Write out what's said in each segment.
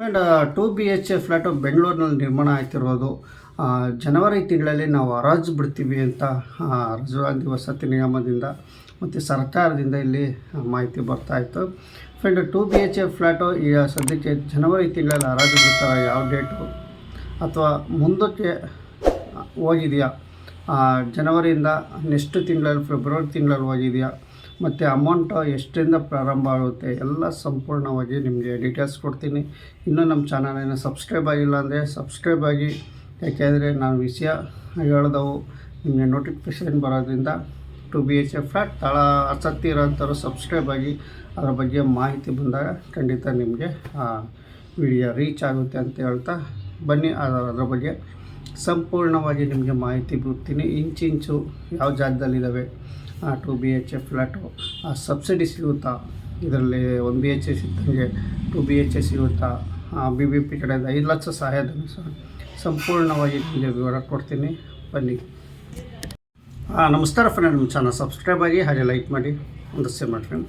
And two B H A flat ಬೆಂಗಳೂರಿನಲ್ಲಿ ನಿರ್ಮಾಣ ಆಗ್ತಿರೋದು ಜನವರಿ ತಿಂಗಳಲ್ಲಿ ನಾವು ಹರಾಜು ಬಿಡ್ತೀವಿ ಅಂತ ರಾಜೀವ್ ವಸತಿ ನಿಗಮದಿಂದ ಮತ್ತು ಸರ್ಕಾರದಿಂದ ಇಲ್ಲಿ ಮಾಹಿತಿ ಬರ್ತಾ ಇತ್ತು. Friend two B H A flat ಈಗ ಸದ್ಯಕ್ಕೆ ಜನವರಿ ತಿಂಗಳಲ್ಲಿ ಹರಾಜು ಬಿಡ್ತಾರೆ ಯಾವ ಡೇಟು ಅಥವಾ ಮುಂದಕ್ಕೆ ಹೋಗಿದೆಯಾ? ಜನವರಿಯಿಂದ ನೆಕ್ಸ್ಟ್ ತಿಂಗಳಲ್ಲಿ ಫೆಬ್ರವರಿ ತಿಂಗಳಲ್ಲಿ ಹೋಗಿದೆಯಾ? ಮತ್ತು ಅಮೌಂಟು ಎಷ್ಟರಿಂದ ಪ್ರಾರಂಭ ಆಗುತ್ತೆ ಎಲ್ಲ ಸಂಪೂರ್ಣವಾಗಿ ನಿಮಗೆ ಡೀಟೇಲ್ಸ್ ಕೊಡ್ತೀನಿ. ಇನ್ನೂ ನಮ್ಮ ಚಾನಲನ್ನು ಸಬ್ಸ್ಕ್ರೈಬ್ ಆಗಿಲ್ಲ ಅಂದರೆ ಸಬ್ಸ್ಕ್ರೈಬ್ ಆಗಿ. ಯಾಕೆಂದರೆ ನಾನು ವಿಷಯ ಹೇಳ್ದವು, ನಿಮಗೆ ನೋಟಿಫಿಕೇಷನ್ ಬರೋದ್ರಿಂದ two B H A flat ತಳ ಆಸಕ್ತಿ ಇರೋಂಥವ್ರು ಸಬ್ಸ್ಕ್ರೈಬ್ ಆಗಿ. ಅದರ ಬಗ್ಗೆ ಮಾಹಿತಿ ಬಂದಾಗ ಖಂಡಿತ ನಿಮಗೆ ವಿಡಿಯೋ ರೀಚ್ ಆಗುತ್ತೆ ಅಂತ ಹೇಳ್ತಾ ಬನ್ನಿ. ಅದರ ಬಗ್ಗೆ ಸಂಪೂರ್ಣವಾಗಿ ನಿಮಗೆ ಮಾಹಿತಿ ಬಿಡ್ತೀನಿ. ಇಂಚಿಂಚು ಯಾವ ಜಾಗದಲ್ಲಿದ್ದಾವೆ two B H A flat subsidy ಸಿಗುತ್ತಾ? ಇದರಲ್ಲಿ ಒನ್ ಬಿ ಎಚ್ ಎಸ್ ಇದ್ದಂಗೆ ಟು ಬಿ ಎಚ್ ಎಸ್ ಸಿಗುತ್ತಾ? ಬಿ ಬಿ ಪಿ ಕಡೆಯಿಂದ ಐದು ಲಕ್ಷ ಸಹಾಯಧನ ಸಹ ಸಂಪೂರ್ಣವಾಗಿ ನಿಮಗೆ ವಿವರ ಕೊಡ್ತೀನಿ. ಬನ್ನಿ. ಹಾಂ ನಮಸ್ಕಾರ ಫ್ರೆಂಡ್ ನಮ್ಮ ಚಾನಲ್ ಸಬ್ಸ್ಕ್ರೈಬ್ ಆಗಿ ಹಾಗೆ ಲೈಕ್ ಮಾಡಿ. ಒಂದು ಸೇವ್ ಮಾಡಿ ಫ್ರೆಂಡ್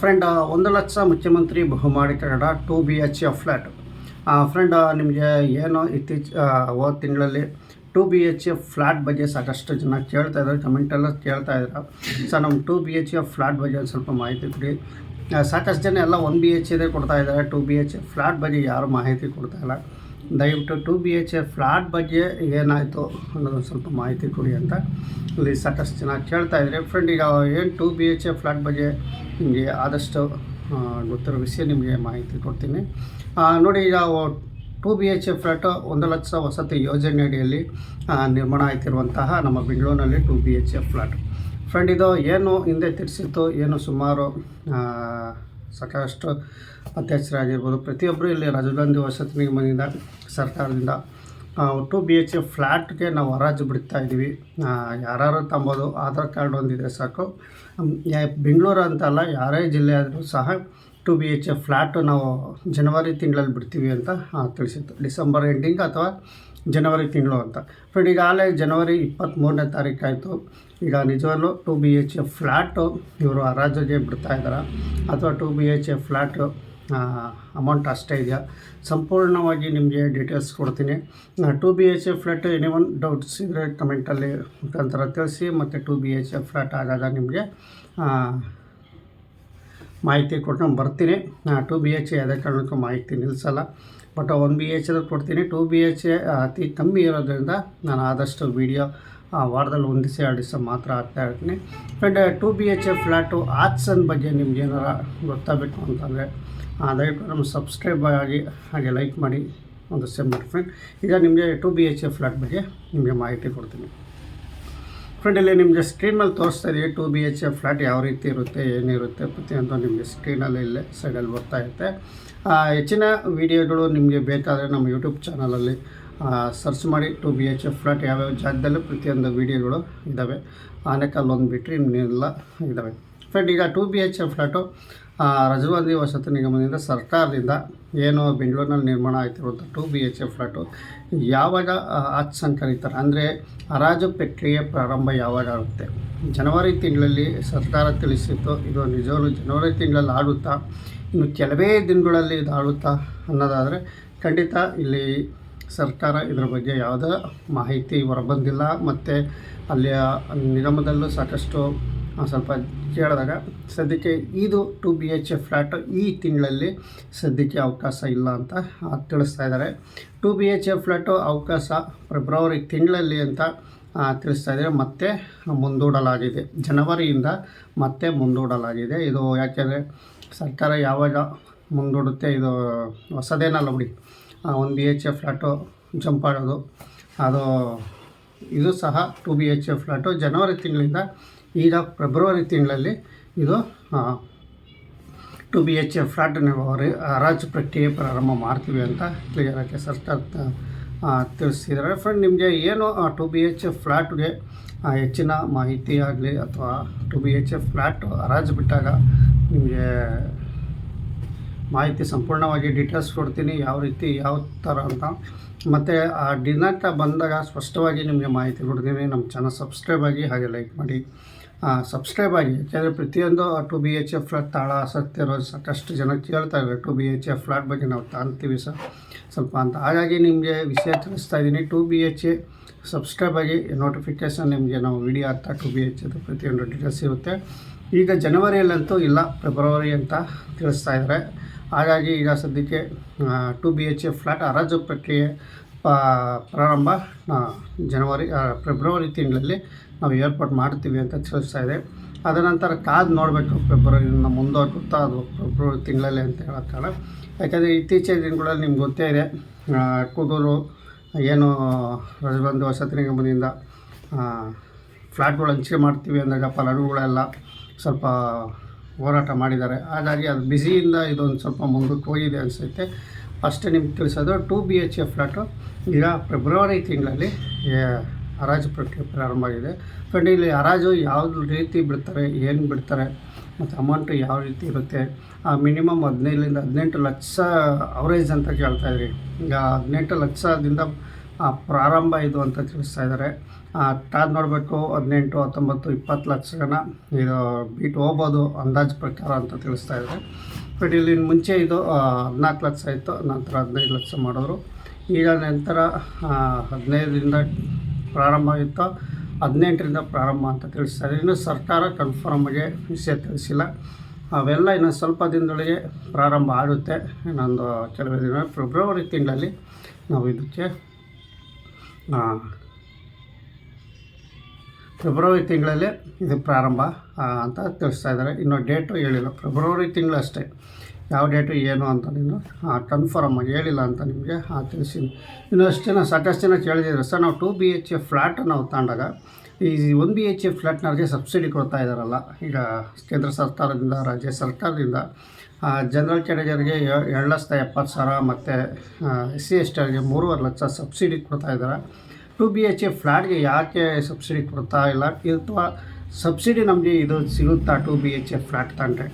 ಫ್ರೆಂಡ್ ಒಂದು ಲಕ್ಷ ಮುಖ್ಯಮಂತ್ರಿ ಬಹುಮಾಡಿ Kannada two B H F flat friend ನಿಮಗೆ ಏನು ಇತ್ತೀಚೆ ಹೋದ ತಿಂಗಳಲ್ಲಿ two B H A flat ಬಗ್ಗೆ ಸಾಕಷ್ಟು ಜನ ಕೇಳ್ತಾ ಇದ್ದಾರೆ ಕಮೆಂಟೆಲ್ಲ ಕೇಳ್ತಾ ಇದ್ದಾರೆ. ಸರ್ ನಮ್ಮ two B H A flat ಬಗ್ಗೆ ಒಂದು ಸ್ವಲ್ಪ ಮಾಹಿತಿ ಕೊಡಿ. ಸಾಕಷ್ಟು ಜನ ಎಲ್ಲ ಒನ್ ಬಿ ಎಚ್ ಇದೆ ಕೊಡ್ತಾ ಇದ್ದಾರೆ, two B H A flat ಬಗ್ಗೆ ಯಾರು ಮಾಹಿತಿ ಕೊಡ್ತಾ ಇಲ್ಲ. ದಯವಿಟ್ಟು two B H A flat ಬಗ್ಗೆ ಏನಾಯಿತು ಅನ್ನೋದೊಂದು ಸ್ವಲ್ಪ ಮಾಹಿತಿ ಕೊಡಿ ಅಂತ ಇಲ್ಲಿ ಸಾಕಷ್ಟು ಜನ ಕೇಳ್ತಾ ಇದ್ದಾರೆ. ಫ್ರೆಂಡ್ ಈಗ ಏನು two B H A flat ಬಗ್ಗೆ ನಿಮಗೆ ಆದಷ್ಟು ಗೊತ್ತಿರೋ ವಿಷಯ ನಿಮಗೆ ಮಾಹಿತಿ ಕೊಡ್ತೀನಿ. ನೋಡಿ, ಈಗ two B H A flat ಒಂದು ಲಕ್ಷ ವಸತಿ ಯೋಜನೆಯಡಿಯಲ್ಲಿ ನಿರ್ಮಾಣ ಆಯ್ತಿರುವಂತಹ ನಮ್ಮ ಬೆಂಗಳೂರಿನಲ್ಲಿ two B H A flat friend, ಇದು ಏನು ಹಿಂದೆ ತಿಳಿಸಿತ್ತು, ಏನು ಸುಮಾರು ಸಾಕಷ್ಟು ಅತ್ಯಾಚಾರ ಪ್ರತಿಯೊಬ್ಬರು ಇಲ್ಲಿ ರಾಜೀವ್ ಗಾಂಧಿ ವಸತಿ ನಿಗಮದಿಂದ, ಸರ್ಕಾರದಿಂದ ಟು ಬಿ ಎಚ್ ಎ ಫ್ಲ್ಯಾಟ್ಗೆ ನಾವು ಹರಾಜು ಬಿಡ್ತಾ ಇದ್ದೀವಿ. ಯಾರು ತಂಬೋದು, ಆಧಾರ್ ಕಾರ್ಡ್ ಒಂದಿದ್ರೆ ಸಾಕು. ಬೆಂಗಳೂರು ಅಂತಲ್ಲ, ಯಾರೇ ಜಿಲ್ಲೆ ಆದರೂ ಸಹ two B H A flat ನಾವು ಜನವರಿ ತಿಂಗಳಲ್ಲಿ ಬಿಡ್ತೀವಿ ಅಂತ ತಿಳಿಸಿತ್ತು. ಡಿಸೆಂಬರ್ ಎಂಡಿಂಗ್ ಅಥವಾ ಜನವರಿ ತಿಂಗಳು ಅಂತ. ಫ್ರೆಂಡ್ ಈಗ ಈಗಾಗಲೇ ಜನವರಿ ಇಪ್ಪತ್ತ್ಮೂರನೇ ತಾರೀಕಾಯಿತು ಈಗ ನಿಜವಾಗ್ಲೂ two B H A flat ಇವರು ಹರಾಜಿಗೆ ಬಿಡ್ತಾ ಇದ್ದಾರೆ? ಅಥವಾ two B H A flat amount ಅಷ್ಟೇ ಇದೆಯಾ? ಸಂಪೂರ್ಣವಾಗಿ ನಿಮಗೆ ಡೀಟೇಲ್ಸ್ ಕೊಡ್ತೀನಿ. Two B H A flat any one doubts ಇದ್ದರೆ ಕಮೆಂಟಲ್ಲಿ ಮುಖಾಂತರ ತಿಳಿಸಿ, ಮತ್ತು two B H A flat ಆದಾಗ ನಿಮಗೆ ಮಾಹಿತಿ ಕೊಟ್ಕೊಂಡು ಬರ್ತೀನಿ. ಟು ಬಿ ಎಚ್ ಎ ಯಾವುದೇ ಕಾರಣಕ್ಕೂ ಮಾಹಿತಿ ನಿಲ್ಲಿಸಲ್ಲ ಬಟ್ ಒನ್ ಬಿ ಎಚ್ ಕೊಡ್ತೀನಿ. ಟು ಬಿ ಎಚ್ ಎ ಅತಿ ಕಮ್ಮಿ ಇರೋದ್ರಿಂದ ನಾನು ಆದಷ್ಟು ವೀಡಿಯೋ ವಾರದಲ್ಲಿ ಒಂದು ದಿವಸ ಎರಡು ದಿವಸ ಮಾತ್ರ ಆಗ್ತಾ ಇರ್ತೀನಿ. Friend two B H A flat option ಬಗ್ಗೆ ನಿಮ್ಗೆ ಏನಾರ ಗೊತ್ತಾಗಬೇಕು ಅಂತಂದರೆ ದಯವಿಟ್ಟು ನಮ್ಮ ಸಬ್ಸ್ಕ್ರೈಬ್ ಆಗಿ, ಹಾಗೆ ಲೈಕ್ ಮಾಡಿ, ಒಂದು ಸೆಮ್ ಫ್ರೆಂಡ್ ಈಗ ನಿಮಗೆ two B H A flat ಬಗ್ಗೆ ನಿಮಗೆ ಮಾಹಿತಿ ಕೊಡ್ತೀನಿ. ಫ್ರೆಂಡ್ ಇಲ್ಲಿ ನಿಮಗೆ ಸ್ಕ್ರೀನಲ್ಲಿ ತೋರಿಸ್ತಾ ಇದೀವಿ. Two B H A flat ಯಾವ ರೀತಿ ಇರುತ್ತೆ ಏನಿರುತ್ತೆ ಪ್ರತಿಯೊಂದು ನಿಮಗೆ ಸ್ಕ್ರೀನಲ್ಲಿ ಇಲ್ಲೇ ಸೈಡಲ್ಲಿ ಬರ್ತಾ ಇರುತ್ತೆ. ಹೆಚ್ಚಿನ ವಿಡಿಯೋಗಳು ನಿಮಗೆ ಬೇಕಾದರೆ ನಮ್ಮ ಯೂಟ್ಯೂಬ್ ಚಾನಲಲ್ಲಿ ಸರ್ಚ್ ಮಾಡಿ two B H A flat ಯಾವ್ಯಾವ ಜಾಗದಲ್ಲೂ ಪ್ರತಿಯೊಂದು ವಿಡಿಯೋಗಳು ಇದ್ದಾವೆ ಆನೆಕಲ್ಲೊಂದು ಬಿಟ್ಟರೆ ಇನ್ನೆಲ್ಲ ಇದ್ದಾವೆ ಫ್ರೆಂಡ್ ಈಗ two B H A flat ರಜವಾದಿ ವಸತಿ ನಿಗಮದಿಂದ ಸರ್ಕಾರದಿಂದ ಏನು ಬೆಂಗಳೂರಿನಲ್ಲಿ ನಿರ್ಮಾಣ ಆಗ್ತಿರುವಂಥ two B H F flat ಯಾವಾಗ ಆಚನ್ ಕರೀತಾರೆ? ಅಂದರೆ ಹರಾಜು ಪ್ರಕ್ರಿಯೆ ಪ್ರಾರಂಭ ಯಾವಾಗ ಆಗುತ್ತೆ? ಜನವರಿ ತಿಂಗಳಲ್ಲಿ ಸರ್ಕಾರ ತಿಳಿಸಿತ್ತು, ಇದು ನಿಜವಾಗ್ಲೂ ಜನವರಿ ತಿಂಗಳಲ್ಲಿ ಆಡುತ್ತಾ ಇನ್ನು ಕೆಲವೇ ದಿನಗಳಲ್ಲಿ ಇದು ಆಡುತ್ತಾ ಅನ್ನೋದಾದರೆ ಖಂಡಿತ ಇಲ್ಲಿ ಸರ್ಕಾರ ಇದರ ಬಗ್ಗೆ ಯಾವುದೇ ಮಾಹಿತಿ ಹೊರಬಂದಿಲ್ಲ. ಮತ್ತು ಅಲ್ಲಿಯ ನಿಗಮದಲ್ಲೂ ಸಾಕಷ್ಟು ಸ್ವಲ್ಪ ಕೇಳಿದಾಗ ಸದ್ಯಕ್ಕೆ ಇದು two B H A flat ಈ ತಿಂಗಳಲ್ಲಿ ಸದ್ಯಕ್ಕೆ ಅವಕಾಶ ಇಲ್ಲ ಅಂತ ತಿಳಿಸ್ತಾ ಇದ್ದಾರೆ. Two B H A flat ಅವಕಾಶ ಫೆಬ್ರವರಿ ತಿಂಗಳಲ್ಲಿ ಅಂತ ತಿಳಿಸ್ತಾ ಇದ್ದಾರೆ. ಮತ್ತೆ ಮುಂದೂಡಲಾಗಿದೆ. ಜನವರಿಯಿಂದ ಮತ್ತೆ ಮುಂದೂಡಲಾಗಿದೆ. ಇದು ಯಾಕೆಂದರೆ ಸರ್ಕಾರ ಯಾವಾಗ ಮುಂದೂಡುತ್ತೆ, ಇದು ಹೊಸದೇನಲ್ಲ ಬಿಡಿ. ಒಂದು B H A flat jump ಆಡೋದು ಅದು, ಇದು ಸಹ two B H A flat ಜನವರಿ ತಿಂಗಳಿಂದ ಈಗ ಫೆಬ್ರವರಿ ತಿಂಗಳಲ್ಲಿ ಇದು two B H A flat ನಾವು ಹರ- ಹರಾಜು ಪ್ರಕ್ರಿಯೆ ಪ್ರಾರಂಭ ಮಾಡ್ತೀವಿ ಅಂತ ಕ್ಲಿಯರ್ ಆಗಿ ಸರ್ಕಾರ ತಿಳಿಸಿದ್ದಾರೆ. ಫ್ರೆಂಡ್ ನಿಮಗೆ ಏನು ಟು ಬಿ ಎಚ್ ಎ ಫ್ಲ್ಯಾಟ್ಗೆ ಹೆಚ್ಚಿನ ಮಾಹಿತಿ ಆಗಲಿ ಅಥವಾ two B H A flat ಹರಾಜು ಬಿಟ್ಟಾಗ ನಿಮಗೆ ಮಾಹಿತಿ ಸಂಪೂರ್ಣವಾಗಿ ಡೀಟೇಲ್ಸ್ ಕೊಡ್ತೀನಿ, ಯಾವ ರೀತಿ, ಯಾವ ಥರ ಅಂತ. ಮತ್ತು, ಆ, ದಿನಾಂಕ ಬಂದಾಗ ಸ್ಪಷ್ಟವಾಗಿ ನಿಮಗೆ ಮಾಹಿತಿ ಕೊಡ್ತೀನಿ. ನಮ್ಮ ಚಾನಲ್ ಸಬ್ಸ್ಕ್ರೈಬ್ ಆಗಿ ಹಾಗೆ ಲೈಕ್ ಮಾಡಿ. ಸಬ್ಸ್ಕ್ರೈಬ್ ಆಗಿ. ಯಾಕೆಂದರೆ ಪ್ರತಿಯೊಂದು two B H F flat ತಾಳ, ಆಸಕ್ತಿ ಇರೋದು ಸಾಕಷ್ಟು ಜನ ಕೇಳ್ತಾ ಇದ್ದಾರೆ. Two B H F flat ಬಗ್ಗೆ ನಾವು ತಾಂತೀವಿ ಸರ್. ಸ್ವಲ್ಪ ಅಂತ. ಹಾಗಾಗಿ ನಿಮಗೆ ವಿಷಯ ತಿಳಿಸ್ತಾ ಇದ್ದೀನಿ. Two B H A subscribe ಆಗಿ. ನೋಟಿಫಿಕೇಷನ್ ನಿಮಗೆ ನಾವು ವಿಡಿಯೋ ಆಗ್ತಾ ಟು ಬಿ ಎಚ್ ಅದು ಪ್ರತಿಯೊಂದು ಡೀಟೇಲ್ಸ್ ಇರುತ್ತೆ. ಈಗ ಜನವರಿಯಲ್ಲಂತೂ ಇಲ್ಲ ಫೆಬ್ರವರಿ ಅಂತ ತಿಳಿಸ್ತಾ ಇದ್ದಾರೆ. ಹಾಗಾಗಿ ಈಗ ಸದ್ಯಕ್ಕೆ two B H A flat ಹರಾಜು ಪ್ರಕ್ರಿಯೆ ಪ್ರಾರಂಭ ಜನವರಿ ಫೆಬ್ರವರಿ ತಿಂಗಳಲ್ಲಿ ನಾವು ಏರ್ಪಾಟ್ ಮಾಡ್ತೀವಿ ಅಂತ ತಿಳಿಸ್ತಾ ಇದೆ. ಅದರ ನಂತರ ಕಾದು ನೋಡಬೇಕು ಫೆಬ್ರವರಿಯಿಂದ ಮುಂದೋಗುತ್ತಾ ಅದು ಫೆಬ್ರವರಿ ತಿಂಗಳಲ್ಲಿ ಅಂತ ಹೇಳೋಕ್ಕಾಗಲ್ಲ ಯಾಕೆಂದರೆ ಇತ್ತೀಚಿನ ದಿನಗಳಲ್ಲಿ ನಿಮ್ಗೆ ಗೊತ್ತೇ ಇದೆ ಕೂದಲು ಏನು ರಜಬಂಧು ವಸತಿ ನಿಗಮದಿಂದ ಫ್ಲ್ಯಾಟ್ಗಳು ಹಂಚಿಕೆ ಮಾಡ್ತೀವಿ ಅಂದಾಗ ಫಲಾನುಗಳೆಲ್ಲ ಸ್ವಲ್ಪ ಹೋರಾಟ ಮಾಡಿದ್ದಾರೆ. ಹಾಗಾಗಿ ಅದು ಬ್ಯುಸಿಯಿಂದ ಇದೊಂದು ಸ್ವಲ್ಪ ಮುಂದಕ್ಕೆ ಹೋಗಿದೆ ಅನಿಸುತ್ತೆ. ಫಸ್ಟ್ ನಿಮ್ಗೆ ತಿಳಿಸೋದು, two B H A flat ಈಗ ಫೆಬ್ರವರಿ ತಿಂಗಳಲ್ಲಿ ಹರಾಜು ಪ್ರಕ್ರಿಯೆ ಪ್ರಾರಂಭ ಆಗಿದೆ. ಫ್ರೆಂಡ್ ಇಲ್ಲಿ ಹರಾಜು ಯಾವ ರೀತಿ ಬಿಡ್ತಾರೆ, ಏನು ಬಿಡ್ತಾರೆ, ಮತ್ತು ಅಮೌಂಟು ಯಾವ ರೀತಿ ಇರುತ್ತೆ? ಆ ಮಿನಿಮಮ್ ಹದಿನೈದರಿಂದ ಹದಿನೆಂಟು ಲಕ್ಷ ಅವರೇಜ್ ಅಂತ ಕೇಳ್ತಾ ಇದ್ರಿ. ಈಗ ಹದಿನೆಂಟು ಲಕ್ಷದಿಂದ ಪ್ರಾರಂಭ ಇದು ಅಂತ ತಿಳಿಸ್ತಾ ಇದ್ದಾರೆ. ಕಾದು ನೋಡಬೇಕು, ಹದಿನೆಂಟು, ಹತ್ತೊಂಬತ್ತು, ಇಪ್ಪತ್ತು ಲಕ್ಷ ಜನ ಇದು ಬಿಟ್ಟು ಹೋಗ್ಬೋದು ಅಂದಾಜು ಪ್ರಕಾರ ಅಂತ ತಿಳಿಸ್ತಾ ಇದ್ದಾರೆ. ಬಟ್ ಇಲ್ಲಿ ಮುಂಚೆ ಇದು ಹದಿನಾಲ್ಕು ಲಕ್ಷ ಇತ್ತು, ನಂತರ ಹದಿನೈದು ಲಕ್ಷ ಮಾಡಿದ್ರು ಈಗ ನಂತರ ಹದಿನೈದರಿಂದ ಪ್ರಾರಂಭ ಇತ್ತು ಹದಿನೆಂಟರಿಂದ ಪ್ರಾರಂಭ ಅಂತ ತಿಳಿಸ್ತಾರೆ. ಇನ್ನು ಸರ್ಕಾರ ಕನ್ಫರ್ಮ್ಗೆ ವಿಷಯ ತಿಳಿಸಿಲ್ಲ. ಅವೆಲ್ಲ ಇನ್ನು ಸ್ವಲ್ಪ ದಿನದೊಳಗೆ ಪ್ರಾರಂಭ ಆಗುತ್ತೆ. ಇನ್ನೊಂದು ಕೆಲವೇ ದಿನ, ಫೆಬ್ರವರಿ ತಿಂಗಳಲ್ಲಿ ನಾವು ಇದಕ್ಕೆ ಫೆಬ್ರವರಿ ತಿಂಗಳಲ್ಲಿ ಇದು ಪ್ರಾರಂಭ ಅಂತ ತಿಳಿಸ್ತಾ ಇದ್ದಾರೆ. ಇನ್ನು ಡೇಟು ಹೇಳಿಲ್ಲ. ಫೆಬ್ರವರಿ ತಿಂಗಳು ಅಷ್ಟೇ ಯಾವ ಡೇಟು ಏನು ಅಂತ ನೀನು ಕನ್ಫರ್ಮ್ ಹೇಳಿಲ್ಲ ಅಂತ ನಿಮಗೆ ತಿಳಿಸಿನಿ ಇನ್ನು ಅಷ್ಟು ಜನ, ಸಾಕಷ್ಟು ಜನ ಕೇಳಿದ್ರೆ ಸರ್, ನಾವು two B H A flat ನಾವು ತಗೊಂಡಾಗ ಈ ಒನ್ ಬಿ ಎಚ್ ಎ ಫ್ಲ್ಯಾಟ್ನವ್ರಿಗೆ ಸಬ್ಸಿಡಿ ಕೊಡ್ತಾ ಇದ್ದಾರಲ್ಲ ಈಗ ಕೇಂದ್ರ ಸರ್ಕಾರದಿಂದ, ರಾಜ್ಯ ಸರ್ಕಾರದಿಂದ ಜನರಲ್ ಕ್ಯಾಟಗರಿಗೆ ಎರಡು ಲಕ್ಷದ ಎಪ್ಪತ್ತು ಸಾವಿರ ಮತ್ತು ಎಸ್ ಸಿ ಎಸ್ ಟಿಗೆ ಮೂರುವರೆ ಲಕ್ಷ ಸಬ್ಸಿಡಿ ಕೊಡ್ತಾ ಇದ್ದಾರೆ ಟು ಬಿ ಎಚ್ ಎ ಫ್ಲ್ಯಾಟ್ಗೆ ಯಾಕೆ ಸಬ್ಸಿಡಿ ಕೊಡ್ತಾ ಇಲ್ಲ? ಅಥವಾ ಸಬ್ಸಿಡಿ ನಮಗೆ ಇದು ಸಿಗುತ್ತಾ two B H A flat ತಗೊಂಡ್ರೆ?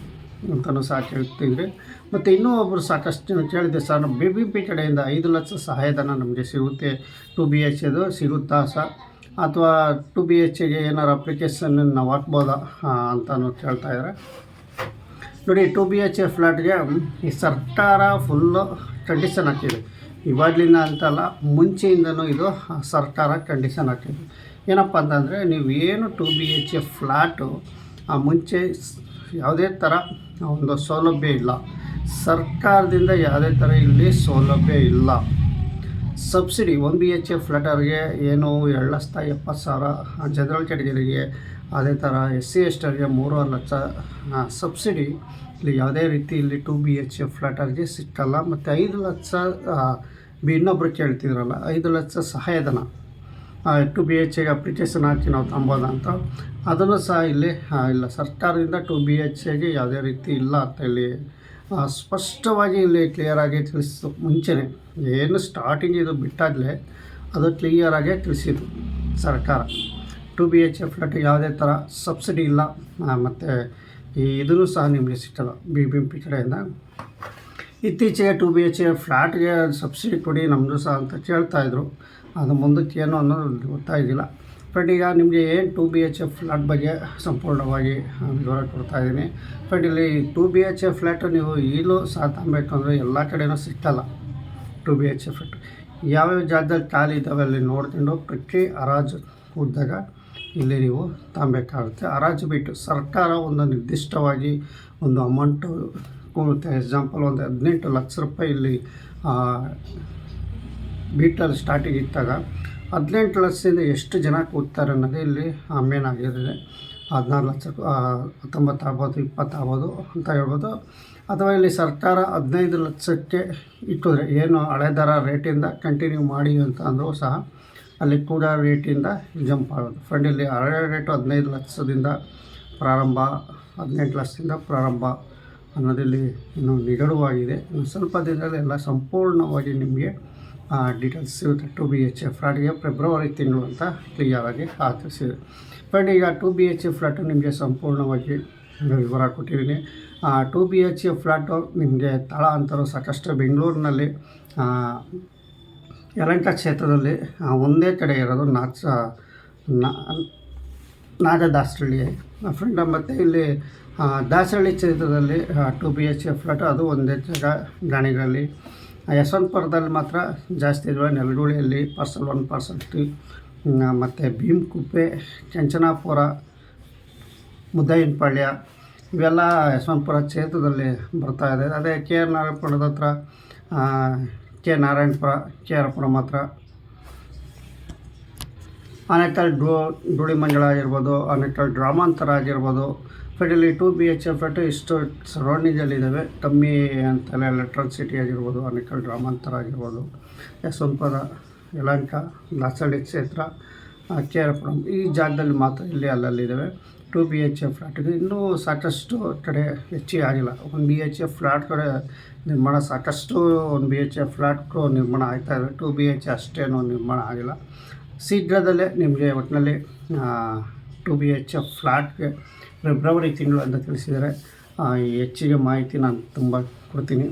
ಅಂತಲೂ ಸಹ ಕೇಳ್ತಿದ್ರಿ. ಮತ್ತು ಇನ್ನೂ ಒಬ್ಬರು ಸಾಕಷ್ಟು ಜನ ಕೇಳಿದೆ ಸರ್, ನಮ್ಮ ಬಿ ಬಿ ಪಿ ಕಡೆಯಿಂದ ಐದು ಲಕ್ಷ ಸಹಾಯಧನ ನಮಗೆ ಸಿಗುತ್ತೆ. ಟು ಬಿ ಎಚ್ ಎದು ಸಿಗುತ್ತಾ ಸರ್? ಅಥವಾ ಟು ಬಿ ಎಚ್ ಎಗೆ ಏನಾರು ಅಪ್ಲಿಕೇಶನ್ ನಾವು ಹಾಕ್ಬೋದಾ? ಅಂತಲೂ ಕೇಳ್ತಾ ಇದ್ದಾರೆ. ನೋಡಿ, ಟು ಬಿ ಎಚ್ ಎ ಫ್ಲ್ಯಾಟ್ಗೆ ಈ ಸರ್ಕಾರ ಫುಲ್ಲು ಕಂಡೀಷನ್ ಹಾಕಿದೆ. ಇವಾಗಲಿಂದ ಅಂತಲ್ಲ ಮುಂಚೆಯಿಂದನೂ ಇದು ಸರ್ಕಾರ ಕಂಡೀಷನ್ ಹಾಕಿದೆ. ಏನಪ್ಪ ಅಂತಂದರೆ, ನೀವು ಏನು two B H A flat ಆ ಮುಂಚೆ ಯಾವುದೇ ಥರ ಒಂದು ಸೌಲಭ್ಯ ಇಲ್ಲ. ಸರ್ಕಾರದಿಂದ ಯಾವುದೇ ಥರ ಇಲ್ಲಿ ಸೌಲಭ್ಯ ಇಲ್ಲ. Subsidy one B H F ಫ್ಲಾಟರ್ಗೆ ಏನು ಎರಡು ಲಕ್ಷ ಎಪ್ಪತ್ತು ಸಾವಿರ, ಜನರಲ್ ಕ್ಯಾಟಗರಿಗೆ ಅದೇ ಥರ ಎಸ್ ಸಿ ಎಸ್ ಮೂರುವರೆ ಲಕ್ಷ ಸಬ್ಸಿಡಿ ಇಲ್ಲಿ ಯಾವುದೇ ರೀತಿ ಇಲ್ಲಿ ಟು ಬಿ ಎಚ್ ಎಫ್ ಫ್ಲಾಟರ್ಗೆ ಸಿಕ್ಕಲ್ಲ. ಮತ್ತು ಐದು ಲಕ್ಷ ಬಿ ಇನ್ನೊಬ್ಬರು ಕೇಳ್ತಿದ್ರಲ್ಲ, ಐದು ಲಕ್ಷ ಸಹಾಯಧನ. ಟು ಬಿ ಎಚ್ ಎಗೆ ಅಪ್ಲಿಕೇಶನ್ ಹಾಕಿ ನಾವು ತಂಬೋದ ಅದನ್ನು ಸಹ ಇಲ್ಲಿ ಇಲ್ಲ, ಸರ್ಕಾರದಿಂದ ಟು ಬಿ ಎಚ್ ಎಗೆ ಯಾವುದೇ ರೀತಿ ಇಲ್ಲ ಅಂತ ಹೇಳಿ ಸ್ಪಷ್ಟವಾಗಿ ಇಲ್ಲಿ ಕ್ಲಿಯರಾಗಿ ತಿಳಿಸಿತು ಮುಂಚೆನೆ. ಏನು ಸ್ಟಾರ್ಟಿಂಗ್ ಇದು ಬಿಟ್ಟಾಗಲೇ ಅದು ಕ್ಲಿಯರಾಗೇ ತಿಳಿಸಿತು ಸರ್ಕಾರ. Two B H A flat ಯಾವುದೇ ಥರ ಸಬ್ಸಿಡಿ ಇಲ್ಲ ಮತ್ತು ಈ ಇದನ್ನು ಸಹ ನಿಮಗೆ ಸಿಕ್ಕಲ್ಲ ಬಿ ಬಿ ಪಿ ಕಡೆಯಿಂದ. ಇತ್ತೀಚೆಗೆ ಟು ಬಿ ಎಚ್ ಎ ಫ್ಲ್ಯಾಟ್ಗೆ ಸಬ್ಸಿಡಿ ಕೊಡಿ ನಮ್ಮದು ಸಹ ಅಂತ ಕೇಳ್ತಾಯಿದ್ರು ಅದು ಮುಂದಕ್ಕೆ ಏನು ಅನ್ನೋದು ಗೊತ್ತಾಗಿಲ್ಲ. ಫ್ರೆಂಡ್ ಈಗ ನಿಮಗೆ ಏನು two B H F flat ಬಗ್ಗೆ ಸಂಪೂರ್ಣವಾಗಿ ವಿವರ ಕೊಡ್ತಾ ಇದ್ದೀನಿ. ಬಟ್ ಇಲ್ಲಿ two B H F flat ನೀವು ಈಗಲೂ ಸಹ ತಗೊಬೇಕು ಅಂದರೆ ಎಲ್ಲ ಕಡೆನೂ ಸಿಗ್ತಲ್ಲ two B H F flat ಯಾವ್ಯಾವ ಜಾಗದಲ್ಲಿ ಖಾಲಿ ಇದ್ದಾವೆ ಅಲ್ಲಿ ನೋಡ್ಕೊಂಡು ಪ್ರತಿ ಹರಾಜು ಕೂಡಿದಾಗ ಇಲ್ಲಿ ನೀವು ತಗೊಬೇಕಾಗುತ್ತೆ. ಹರಾಜು ಬಿಟ್ಟು ಸರ್ಕಾರ ಒಂದು ನಿರ್ದಿಷ್ಟವಾಗಿ ಒಂದು ಅಮೌಂಟು ಎಕ್ಸಾಂಪಲ್ ಒಂದು ಹದಿನೆಂಟು ಲಕ್ಷ ರೂಪಾಯಿ ಇಲ್ಲಿ ಬೀಟಲ್ಲಿ ಸ್ಟಾರ್ಟಿಂಗ್ ಇದ್ದಾಗ ಹದಿನೆಂಟು ಲಕ್ಷದಿಂದ ಎಷ್ಟು ಜನ ಕೂಗ್ತಾರೆ ಅನ್ನೋದು ಇಲ್ಲಿ ಮೇನ್ ಆಗಿರುತ್ತೆ ಹದಿನಾರು ಲಕ್ಷ ಹತ್ತೊಂಬತ್ತು ಆಗ್ಬೋದು ಇಪ್ಪತ್ತು ಆಗ್ಬೋದು ಅಂತ ಹೇಳ್ಬೋದು. ಅಥವಾ ಇಲ್ಲಿ ಸರ್ಕಾರ ಹದಿನೈದು ಲಕ್ಷಕ್ಕೆ ಇಟ್ಟಿದ್ರೆ ಏನು ಹಳೆ ದರ ರೇಟಿಂದ ಕಂಟಿನ್ಯೂ ಮಾಡಿ ಅಂತ ಅಂದರೂ ಸಹ ಅಲ್ಲಿ ಕೂಡ ರೇಟಿಂದ ಜಂಪ್ ಆಗೋದು. ಫ್ರೆಂಡ್ ಇಲ್ಲಿ ಹಳೆ ರೇಟು ಹದಿನೈದು ಲಕ್ಷದಿಂದ ಪ್ರಾರಂಭ, ಹದಿನೆಂಟು ಲಕ್ಷದಿಂದ ಪ್ರಾರಂಭ ಅನ್ನೋದಿಲ್ಲಿ ಇನ್ನೂ ನಿಗಡುವಾಗಿದೆ. ಇನ್ನು ಸ್ವಲ್ಪ ದಿನದಲ್ಲಿ ಎಲ್ಲ ಸಂಪೂರ್ಣವಾಗಿ ನಿಮಗೆ ಡೀಟೇಲ್ಸ್ ಸಿಗುತ್ತೆ ಟು ಬಿ ಎಚ್ ಎ ಫ್ಲಾಟ್ಗೆ ಫೆಬ್ರವರಿ ತಿಂಗಳು ಅಂತ ಕ್ಲಿಯರಾಗಿ ಆಚರಿಸಿದೆ ಬಟ್ ಈಗ two B H A flat ನಿಮಗೆ ಸಂಪೂರ್ಣವಾಗಿ ವಿವರ ಕೊಟ್ಟಿದ್ದೀನಿ. Two B H A flat ನಿಮಗೆ ತಳ ಅಂತರೂ ಸಾಕಷ್ಟು ಬೆಂಗಳೂರಿನಲ್ಲಿ ಯಲಹಂಕ ಕ್ಷೇತ್ರದಲ್ಲಿ ಒಂದೇ ಕಡೆ ಇರೋದು ನಾಚ ನಾ ನಾಗ ದಾಸರಳ್ಳಿ ಫ್ರೆಂಡ್ ಮತ್ತು ಇಲ್ಲಿ ದಾಸರಳ್ಳಿ ಕ್ಷೇತ್ರದಲ್ಲಿ two B H A flat ಅದು ಒಂದೇ ಜಾಗ ಗಾಣಿಗಳಲ್ಲಿ ಯಶವಂತಪುರದಲ್ಲಿ ಮಾತ್ರ ಜಾಸ್ತಿ ಇದ್ದಾವೆ ನೆಲಗುಳಿಯಲ್ಲಿ ಪಾರ್ಸಲ್ ಒನ್ ಪಾರ್ಸಲ್ ಟು ಮತ್ತು ಭೀಮಕುಪ್ಪೆ, ಚಂಚನಾಪುರ ಮುದ್ದಯ್ಯನಪಾಳ್ಯ ಇವೆಲ್ಲ ಯಶವಂತಪುರ ಕ್ಷೇತ್ರದಲ್ಲಿ ಬರ್ತಾ ಇದೆ. ಅದೇ ಕೆ ಆರ್ ನಾರಾಯಣಪುರದ ಹತ್ರ ಕೆ ನಾರಾಯಣಪುರ, ಕೆ ಆರ್ ಪುರ ಮಾತ್ರ. ಆನೇಕಲ್ ಡೋ ಮಂಜಳ ಆಗಿರ್ಬೋದು, ಆನೇಕಲ್ ಡ್ರಾಮಾಂತರ ಆಗಿರ್ಬೋದು ಫೆಡಲಿ two B H F flat ಇಷ್ಟು ಸರೌಂಡಿಂಗಲ್ಲಿದ್ದಾವೆ ಕಮ್ಮಿ ಅಂತಲೇ ಎಲೆಕ್ಟ್ರಿಸಿಟಿ ಆಗಿರ್ಬೋದು ಅನಿಕಲ್ ರಾಮಾಂತರ ಆಗಿರ್ಬೋದು ಯಶವಂತಪುರ ಯಲಹಂಕ ಲಾಸಳ್ಳಿ ಕ್ಷೇತ್ರ ಕೆ ಆರ್ ಪುರಂ ಈ ಜಾಗದಲ್ಲಿ ಮಾತ್ರ ಇಲ್ಲಿ ಅಲ್ಲಲ್ಲಿದ್ದಾವೆ. ಟು ಬಿ ಎಚ್ ಎಫ್ ಫ್ಲಾಟ್ಗೆ ಇನ್ನೂ ಸಾಕಷ್ಟು ಕಡೆ ಹೆಚ್ಚಿಗೆ ಆಗಿಲ್ಲ. ಒಂದು ಬಿ ಎಚ್ ಎಫ್ ಫ್ಲಾಟ್ ಕಡೆ ನಿರ್ಮಾಣ, ಸಾಕಷ್ಟು ಒಂದು ಬಿ ಎಚ್ ಎಫ್ ಫ್ಲ್ಯಾಟ್ಗಳು ನಿರ್ಮಾಣ ಆಗ್ತಾ ಇದೆ. ಟು ಬಿ ಎಚ್ ಅಷ್ಟೇನು ನಿರ್ಮಾಣ ಆಗಿಲ್ಲ. ಶೀಘ್ರದಲ್ಲೇ ನಿಮಗೆ ಒಟ್ಟಿನಲ್ಲಿ ಟು ಬಿ ಎಚ್ ಎಫ್ ಫ್ಲಾಟ್ಗೆ ಫೆಬ್ರವರಿ ತಿಂಗಳು ಅಂತ ತಿಳಿಸಿದರೆ ಹೆಚ್ಚಿಗೆ ಮಾಹಿತಿ ನಾನು ತುಂಬ ಕೊಡ್ತೀನಿ.